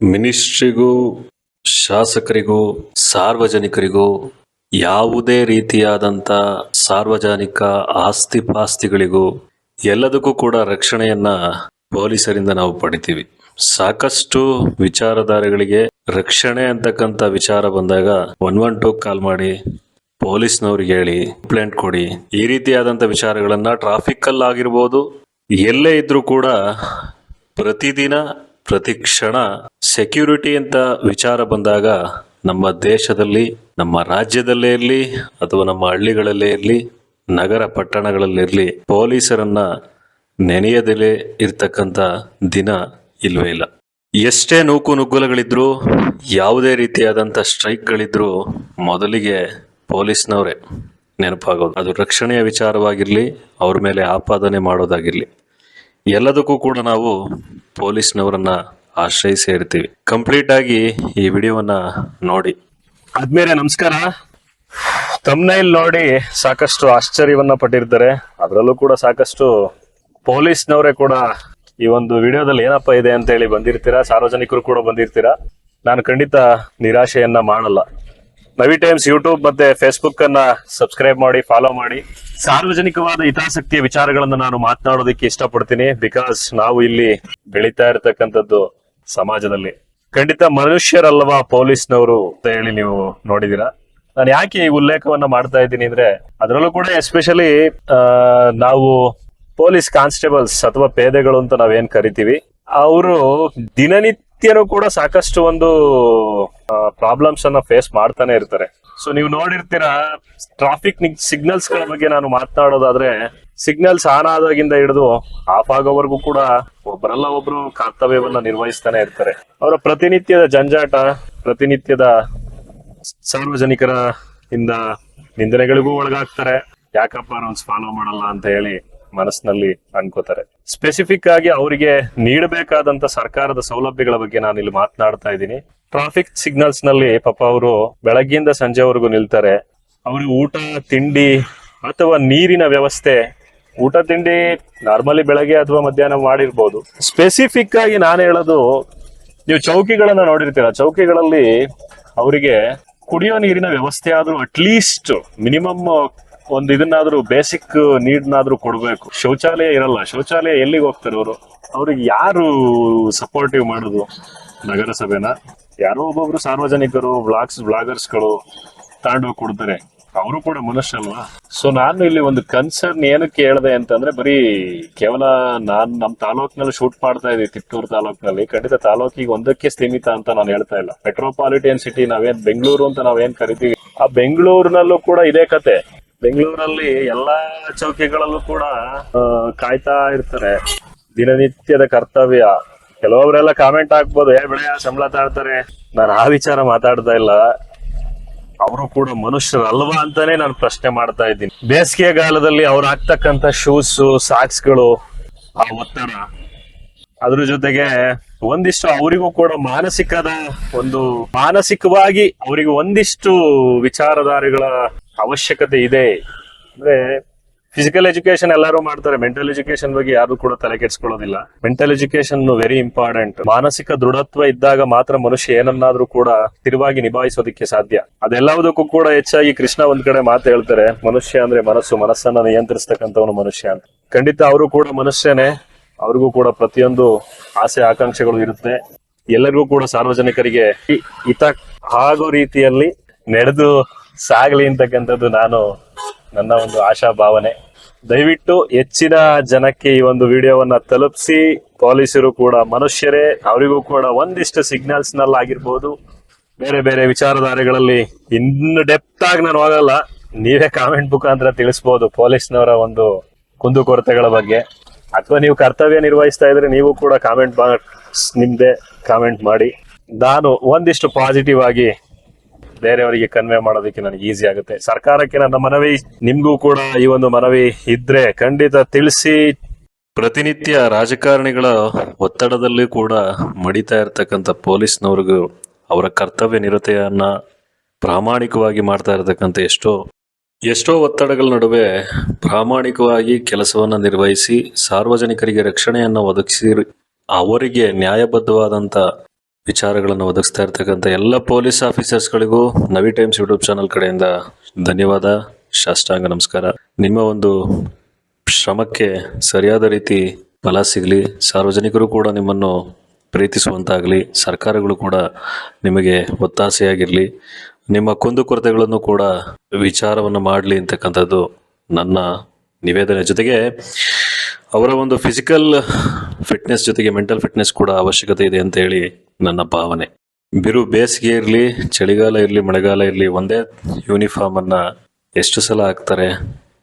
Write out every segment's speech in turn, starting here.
ಮಿನಿಸ್ಟ್ರಿಗೂ, ಶಾಸಕರಿಗೂ, ಸಾರ್ವಜನಿಕರಿಗೂ ಯಾವುದೇ ರೀತಿಯಾದಂಥ ಸಾರ್ವಜನಿಕ ಆಸ್ತಿ ಪಾಸ್ತಿಗಳಿಗೂ ಎಲ್ಲದಕ್ಕೂ ಕೂಡ ರಕ್ಷಣೆಯನ್ನ ಪೊಲೀಸರಿಂದ ನಾವು ಪಡಿತೀವಿ. ಸಾಕಷ್ಟು ವಿಚಾರಧಾರೆಗಳಿಗೆ ರಕ್ಷಣೆ ಅಂತಕ್ಕಂಥ ವಿಚಾರ ಬಂದಾಗ ಒನ್ ಒನ್ ಟೂ ಕಾಲ್ ಮಾಡಿ ಪೊಲೀಸ್ನವ್ರಿಗೆ ಹೇಳಿ, ಕಂಪ್ಲೇಂಟ್ ಕೊಡಿ. ಈ ರೀತಿಯಾದಂಥ ವಿಚಾರಗಳನ್ನ ಟ್ರಾಫಿಕ್ ಅಲ್ಲಿ ಆಗಿರ್ಬೋದು, ಎಲ್ಲೇ ಇದ್ರೂ ಕೂಡ ಪ್ರತಿದಿನ, ಪ್ರತಿ ಕ್ಷಣ ಸೆಕ್ಯೂರಿಟಿ ಅಂತ ವಿಚಾರ ಬಂದಾಗ ನಮ್ಮ ದೇಶದಲ್ಲಿ, ನಮ್ಮ ರಾಜ್ಯದಲ್ಲೇ ಇರಲಿ, ಅಥವಾ ನಮ್ಮ ಹಳ್ಳಿಗಳಲ್ಲೇ ಇರಲಿ, ನಗರ ಪಟ್ಟಣಗಳಲ್ಲಿರಲಿ ಪೊಲೀಸರನ್ನ ನೆನೆಯದಲೇ ಇರ್ತಕ್ಕಂಥ ದಿನ ಇಲ್ವೇ ಇಲ್ಲ. ಎಷ್ಟೇ ನೂಕು ನುಗ್ಗಲುಗಳಿದ್ರು, ಯಾವುದೇ ರೀತಿಯಾದಂಥ ಸ್ಟ್ರೈಕ್ಗಳಿದ್ರು ಮೊದಲಿಗೆ ಪೊಲೀಸ್ನವರೇ ನೆನಪಾಗೋದು. ಅದು ರಕ್ಷಣೆಯ ವಿಚಾರವಾಗಿರಲಿ, ಅವ್ರ ಮೇಲೆ ಆಪಾದನೆ ಮಾಡೋದಾಗಿರಲಿ. ಎಲ್ಲದಕ್ಕೂ ಕೂಡ ನಾವು ಪೊಲೀಸ್ನವರನ್ನ ಆಶ್ರಯಿಸಿ ಇರ್ತೀವಿ ಕಂಪ್ಲೀಟ್ ಆಗಿ ಈ ವಿಡಿಯೋವನ್ನ ನೋಡಿ. ಆದ್ಮೇಲೆ ನಮಸ್ಕಾರ. ತಮ್ನೈಲ್ ನೋಡಿ ಸಾಕಷ್ಟು ಆಶ್ಚರ್ಯವನ್ನ ಪಟ್ಟಿರ್ತಾರೆ. ಅದರಲ್ಲೂ ಕೂಡ ಸಾಕಷ್ಟು ಪೊಲೀಸ್ನವರೇ ಕೂಡ ಈ ಒಂದು ವಿಡಿಯೋದಲ್ಲಿ ಏನಪ್ಪ ಇದೆ ಅಂತ ಹೇಳಿ ಬಂದಿರ್ತೀರಾ? ಸಾರ್ವಜನಿಕರು ಕೂಡ ಬಂದಿರ್ತೀರಾ? ನಾನು ಖಂಡಿತ ನಿರಾಶೆಯನ್ನ ಮಾಡಲ್ಲ. ನವಿ ಟೈಮ್ಸ್ ಯೂಟ್ಯೂಬ್ ಮತ್ತೆ ಫೇಸ್ಬುಕ್ ಅನ್ನ ಸಬ್ಸ್ಕ್ರೈಬ್ ಮಾಡಿ ಫಾಲೋ ಮಾಡಿ. ಸಾರ್ವಜನಿಕವಾದ ಹಿತಾಸಕ್ತಿಯ ವಿಚಾರಗಳನ್ನ ನಾನು ಮಾತನಾಡೋದಕ್ಕೆ ಇಷ್ಟಪಡ್ತೀನಿ. ಬಿಕಾಸ್ ನಾವು ಇಲ್ಲಿ ಬೆಳೀತಾ ಇರತಕ್ಕಂಥದ್ದು ಸಮಾಜದಲ್ಲಿ. ಖಂಡಿತ ಮನುಷ್ಯರಲ್ವಾ ಪೊಲೀಸ್ನವರು ಅಂತ ಹೇಳಿ ನೀವು ನೋಡಿದೀರಾ? ನಾನು ಯಾಕೆ ಈ ಉಲ್ಲೇಖವನ್ನ ಮಾಡ್ತಾ ಇದ್ದೀನಿ ಅಂದ್ರೆ, ಅದರಲ್ಲೂ ಕೂಡ ಎಸ್ಪೆಷಲಿ ನಾವು ಪೊಲೀಸ್ ಕಾನ್ಸ್ಟೇಬಲ್ಸ್ ಅಥವಾ ಪೇದೆಗಳು ಅಂತ ನಾವೇನ್ ಕರಿತೀವಿ, ಅವರು ದಿನನಿತ್ಯನೂ ಕೂಡ ಸಾಕಷ್ಟು ಒಂದು ಪ್ರಾಬ್ಲಮ್ಸ್ ಅನ್ನ ಫೇಸ್ ಮಾಡ್ತಾನೆ ಇರ್ತಾರೆ. ಸೊ ನೀವು ನೋಡಿರ್ತೀರಾ ಟ್ರಾಫಿಕ್ ಸಿಗ್ನಲ್ಸ್ಗಳ ಬಗ್ಗೆ ನಾನು ಮಾತನಾಡೋದಾದ್ರೆ ಸಿಗ್ನಲ್ಸ್ ಆನ್ ಆದಾಗಿಂದ ಹಿಡಿದು ಆಫ್ ಆಗೋವರೆಗೂ ಕೂಡ ಒಬ್ಬರಲ್ಲ ಒಬ್ರು ಕರ್ತವ್ಯವನ್ನ ನಿರ್ವಹಿಸ್ತಾನೆ ಇರ್ತಾರೆ. ಅವರ ಪ್ರತಿನಿತ್ಯದ ಜಂಜಾಟ, ಪ್ರತಿನಿತ್ಯದ ಸಾರ್ವಜನಿಕರ ಇಂದ ನಿಂದನೆಗಳಿಗೂ ಒಳಗಾಗ್ತಾರೆ. ಯಾಕಪ್ಪ ರೂಲ್ಸ್ ಫಾಲೋ ಮಾಡಲ್ಲ ಅಂತ ಹೇಳಿ ಮನಸ್ಸಿನಲ್ಲಿ ಅನ್ಕೋತಾರೆ. ಸ್ಪೆಸಿಫಿಕ್ ಆಗಿ ಅವರಿಗೆ ನೀಡಬೇಕಾದಂತ ಸರ್ಕಾರದ ಸೌಲಭ್ಯಗಳ ಬಗ್ಗೆ ನಾನು ಇಲ್ಲಿ ಮಾತನಾಡ್ತಾ ಇದ್ದೀನಿ. ಟ್ರಾಫಿಕ್ ಸಿಗ್ನಲ್ಸ್ನಲ್ಲಿ ಪಾಪ ಅವರು ಬೆಳಗ್ಗೆಯಿಂದ ಸಂಜೆವರೆಗೂ ನಿಲ್ತಾರೆ. ಅವ್ರಿಗೆ ಊಟ, ತಿಂಡಿ ಅಥವಾ ನೀರಿನ ವ್ಯವಸ್ಥೆ ಊಟ ತಿಂಡಿ ನಾರ್ಮಲಿ ಬೆಳಗ್ಗೆ ಅಥವಾ ಮಧ್ಯಾಹ್ನ ಮಾಡಿರ್ಬೋದು. ಸ್ಪೆಸಿಫಿಕ್ ಆಗಿ ನಾನು ಹೇಳೋದು, ನೀವು ಚೌಕಿಗಳನ್ನ ನೋಡಿರ್ತೀರ. ಚೌಕಿಗಳಲ್ಲಿ ಅವರಿಗೆ ಕುಡಿಯೋ ನೀರಿನ ವ್ಯವಸ್ಥೆ ಆದ್ರೂ ಅಟ್ಲೀಸ್ಟ್ ಮಿನಿಮಮ್ ಒಂದು ಇದನ್ನಾದ್ರೂ ಬೇಸಿಕ್ ನೀಡ್ನಾದ್ರೂ ಕೊಡ್ಬೇಕು. ಶೌಚಾಲಯ ಇರಲ್ಲ. ಶೌಚಾಲಯ ಎಲ್ಲಿಗೆ ಹೋಗ್ತಾರೆ ಅವರು? ಅವ್ರಿಗೆ ಯಾರು ಸಪೋರ್ಟಿವ್ ಮಾಡೋದು? ನಗರಸಭೆನ? ಯಾರೋ ಒಬ್ಬೊಬ್ರು ಸಾರ್ವಜನಿಕರು ಬ್ಲಾಗ್ಸ್ ಬ್ಲಾಗರ್ಸ್ಗಳು ತಾಂಡೋಗಿ ಕೊಡ್ತಾರೆ. ಅವರು ಕೂಡ ಮನುಷ್ಯಲ್ವಾ ಸೊ ನಾನು ಇಲ್ಲಿ ಒಂದು ಕನ್ಸರ್ನ್ ಏನಕ್ಕೆ ಹೇಳಿದೆ ಅಂತಂದ್ರೆ, ಬರೀ ಕೇವಲ ನಾನ್ ನಮ್ ತಾಲೂಕ್ನಲ್ಲಿ ಶೂಟ್ ಮಾಡ್ತಾ ಇದ್ದೀವಿ ತಿಪ್ಟೂರು ತಾಲೂಕ್ನಲ್ಲಿ. ಖಂಡಿತ ತಾಲೂಕಿಗೆ ಒಂದಕ್ಕೆ ಸೀಮಿತ ಅಂತ ನಾನು ಹೇಳ್ತಾ ಇಲ್ಲ. ಮೆಟ್ರೋಪಾಲಿಟನ್ ಸಿಟಿ ನಾವೇನ್ ಬೆಂಗಳೂರು ಅಂತ ನಾವೇನ್ ಕರಿತೀವಿ? ಆ ಬೆಂಗಳೂರಿನಲ್ಲೂ ಕೂಡ ಇದೇ ಕತೆ. ಬೆಂಗಳೂರಲ್ಲಿ ಎಲ್ಲಾ ಚೌಕಿಗಳಲ್ಲೂ ಕೂಡ ಕಾಯ್ತಾ ಇರ್ತಾರೆ. ದಿನನಿತ್ಯದ ಕರ್ತವ್ಯ. ಕೆಲವೊಬ್ರೆಲ್ಲ ಕಾಮೆಂಟ್ ಹಾಕ್ಬೋದು, ಏ ಬೆಳೆ ಸಂಬಳ ತಾಳ್ತಾರೆ. ನಾನು ಆ ವಿಚಾರ ಮಾತಾಡ್ತಾ ಇಲ್ಲ. ಅವರು ಕೂಡ ಮನುಷ್ಯರಲ್ವಾ ಅಂತಾನೆ ನಾನು ಪ್ರಶ್ನೆ ಮಾಡ್ತಾ ಇದ್ದೀನಿ. ಬೇಸಿಗೆ ಕಾಲದಲ್ಲಿ ಅವ್ರು ಹಾಕ್ತಕ್ಕಂತ ಶೂಸ್ ಸಾಕ್ಸ್ಗಳು ಆ ಒತ್ತಡ, ಅದ್ರ ಜೊತೆಗೆ ಒಂದಿಷ್ಟು ಅವರಿಗೂ ಕೂಡ ಮಾನಸಿಕದ ಒಂದು, ಮಾನಸಿಕವಾಗಿ ಅವರಿಗೆ ಒಂದಿಷ್ಟು ವಿಚಾರಧಾರೆಗಳ ಅವಶ್ಯಕತೆ ಇದೆ. ಅಂದ್ರೆ ಫಿಸಿಕಲ್ ಎಜುಕೇಶನ್ ಎಲ್ಲರೂ ಮಾಡ್ತಾರೆ. ಮೆಂಟಲ್ ಎಜುಕೇಶನ್ ಬಗ್ಗೆ ಯಾರು ಕೂಡ ತಲೆ ಕೆಡಿಸ್ಕೊಳ್ಳೋದಿಲ್ಲ. ಮೆಂಟಲ್ ಎಜುಕೇಶನ್ ವೆರಿ ಇಂಪಾರ್ಟೆಂಟ್ ಮಾನಸಿಕ ದೃಢತ್ವ ಇದ್ದಾಗ ಮಾತ್ರ ಮನುಷ್ಯ ಏನನ್ನಾದ್ರೂ ಕೂಡ ತಿರುವಾಗಿ ನಿಭಾಯಿಸೋದಕ್ಕೆ ಸಾಧ್ಯ. ಅದೆಲ್ಲದಕ್ಕೂ ಕೂಡ ಹೆಚ್ಚಾಗಿ ಕೃಷ್ಣ ಒಂದ್ ಕಡೆ ಮಾತು ಹೇಳ್ತಾರೆ. ಮನುಷ್ಯ ಅಂದ್ರೆ ಮನಸ್ಸು. ಮನಸ್ಸನ್ನ ನಿಯಂತ್ರಿಸ್ತಕ್ಕಂಥವನು ಮನುಷ್ಯ ಅಂತ. ಖಂಡಿತ ಅವರು ಕೂಡ ಮನುಷ್ಯನೇ. ಅವ್ರಿಗೂ ಕೂಡ ಪ್ರತಿಯೊಂದು ಆಸೆ, ಆಕಾಂಕ್ಷೆಗಳು ಇರುತ್ತೆ. ಎಲ್ಲರಿಗೂ ಕೂಡ ಸಾರ್ವಜನಿಕರಿಗೆ ಹಿತ ಆಗೋ ರೀತಿಯಲ್ಲಿ ನಡೆದು ಸಾಗಲಿ ಅಂತಕ್ಕಂಥದ್ದು ನಾನು ನನ್ನ ಒಂದು ಆಶಾ ಭಾವನೆ ದಯವಿಟ್ಟು ಹೆಚ್ಚಿನ ಜನಕ್ಕೆ ಈ ಒಂದು ವಿಡಿಯೋವನ್ನ ತಲುಪಿಸಿ. ಪೊಲೀಸರು ಕೂಡ, ಮನುಷ್ಯರೇ, ಅವರಿಗೂ ಕೂಡ ಒಂದಿಷ್ಟು ಸಿಗ್ನಲ್ಸ್ನಲ್ಲಿ ಆಗಿರ್ಬೋದು. ಬೇರೆ ಬೇರೆ ವಿಚಾರಧಾರೆಗಳಲ್ಲಿ ಇನ್ನು ಡೆಪ್ತ್ ಆಗಿ ನಾನು ಹೋಗಲ್ಲ. ನೀವೇ ಕಾಮೆಂಟ್ ಮುಖಾಂತರ ತಿಳಿಸ್ಬೋದು ಪೊಲೀಸ್ನವರ ಒಂದು ಕುಂದುಕೊರತೆಗಳ ಬಗ್ಗೆ. ಅಥವಾ ನೀವು ಕರ್ತವ್ಯ ನಿರ್ವಹಿಸ್ತಾ ಇದ್ರೆ ನೀವು ಕೂಡ ಕಾಮೆಂಟ್ ನಿಮ್ದೆ ಕಾಮೆಂಟ್ ಮಾಡಿ. ನಾನು ಒಂದಿಷ್ಟು ಪಾಸಿಟಿವ್ ಆಗಿ ಬೇರೆಯವರಿಗೆ ಕನ್ವೆ ಮಾಡೋದಕ್ಕೆ ನನಗೆ ಈಸಿ ಆಗುತ್ತೆ. ಸರ್ಕಾರಕ್ಕೆ ನನ್ನ ಮನವಿ, ನಿಮ್ಗೂ ಕೂಡ ಈ ಒಂದು ಮನವಿ ಇದ್ರೆ ಖಂಡಿತ ತಿಳಿಸಿ. ಪ್ರತಿನಿತ್ಯ ರಾಜಕಾರಣಿಗಳ ಒತ್ತಡದಲ್ಲಿ ಕೂಡ ಮಡಿತಾ ಇರತಕ್ಕಂತ ಪೊಲೀಸ್ನವ್ರಿಗೂ ಅವರ ಕರ್ತವ್ಯ ನಿರತೆಯನ್ನ ಪ್ರಾಮಾಣಿಕವಾಗಿ ಮಾಡ್ತಾ ಇರತಕ್ಕಂಥ ಎಷ್ಟೋ ಎಷ್ಟೋ ಒತ್ತಡಗಳ ನಡುವೆ ಪ್ರಾಮಾಣಿಕವಾಗಿ ಕೆಲಸವನ್ನು ನಿರ್ವಹಿಸಿ ಸಾರ್ವಜನಿಕರಿಗೆ ರಕ್ಷಣೆಯನ್ನು ಒದಗಿಸಿ ಅವರಿಗೆ ನ್ಯಾಯಬದ್ಧವಾದಂಥ ವಿಚಾರಗಳನ್ನು ಒದಗಿಸ್ತಾ ಇರ್ತಕ್ಕಂಥ ಎಲ್ಲ ಪೊಲೀಸ್ ಆಫೀಸರ್ಸ್ಗಳಿಗೂ ನವಿ ಟೈಮ್ಸ್ ಯೂಟ್ಯೂಬ್ ಚಾನಲ್ ಕಡೆಯಿಂದ ಧನ್ಯವಾದ. ಶಾಷ್ಟಾಂಗ ನಮಸ್ಕಾರ. ನಿಮ್ಮ ಒಂದು ಶ್ರಮಕ್ಕೆ ಸರಿಯಾದ ರೀತಿ ಫಲ ಸಿಗಲಿ, ಸಾರ್ವಜನಿಕರು ಕೂಡ ನಿಮ್ಮನ್ನು ಪ್ರೀತಿಸುವಂತಾಗಲಿ, ಸರ್ಕಾರಗಳು ಕೂಡ ನಿಮಗೆ ಒತ್ತಾಸೆಯಾಗಿರಲಿ, ನಿಮ್ಮ ಕುಂದುಕೊರತೆಗಳನ್ನು ಕೂಡ ವಿಚಾರವನ್ನು ಮಾಡಲಿ ಅಂತಕ್ಕಂಥದ್ದು ನನ್ನ ನಿವೇದನೆ. ಜೊತೆಗೆ ಅವರ ಒಂದು ಫಿಸಿಕಲ್ ಫಿಟ್ನೆಸ್ ಜೊತೆಗೆ ಮೆಂಟಲ್ ಫಿಟ್ನೆಸ್ ಕೂಡ ಅವಶ್ಯಕತೆ ಇದೆ ಅಂತ ಹೇಳಿ ನನ್ನ ಭಾವನೆ. ಬಿರು ಬೇಸಿಗೆ ಇರಲಿ, ಚಳಿಗಾಲ ಇರಲಿ, ಮಳೆಗಾಲ ಇರಲಿ, ಒಂದೇ ಯೂನಿಫಾರ್ಮನ್ನು ಎಷ್ಟು ಸಲ ಹಾಕ್ತಾರೆ?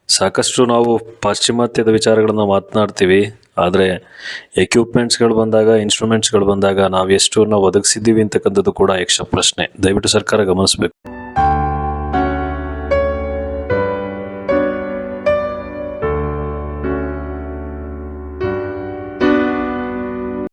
ಸಾಕಷ್ಟು ನಾವು ಪಾಶ್ಚಿಮಾತ್ಯದ ವಿಚಾರಗಳನ್ನು ಮಾತನಾಡ್ತೀವಿ, ಆದರೆ ಎಕ್ವಿಪ್ಮೆಂಟ್ಸ್ಗಳು ಬಂದಾಗ ಇನ್ಸ್ಟ್ರೂಮೆಂಟ್ಸ್ಗಳು ಬಂದಾಗ ನಾವು ಎಷ್ಟು ನಾವು ಒದಗಿಸಿದ್ದೀವಿ ಅಂತಕ್ಕಂಥದ್ದು ಕೂಡ ಯಕ್ಷ ಪ್ರಶ್ನೆ ದಯವಿಟ್ಟು ಸರ್ಕಾರ ಗಮನಿಸಬೇಕು.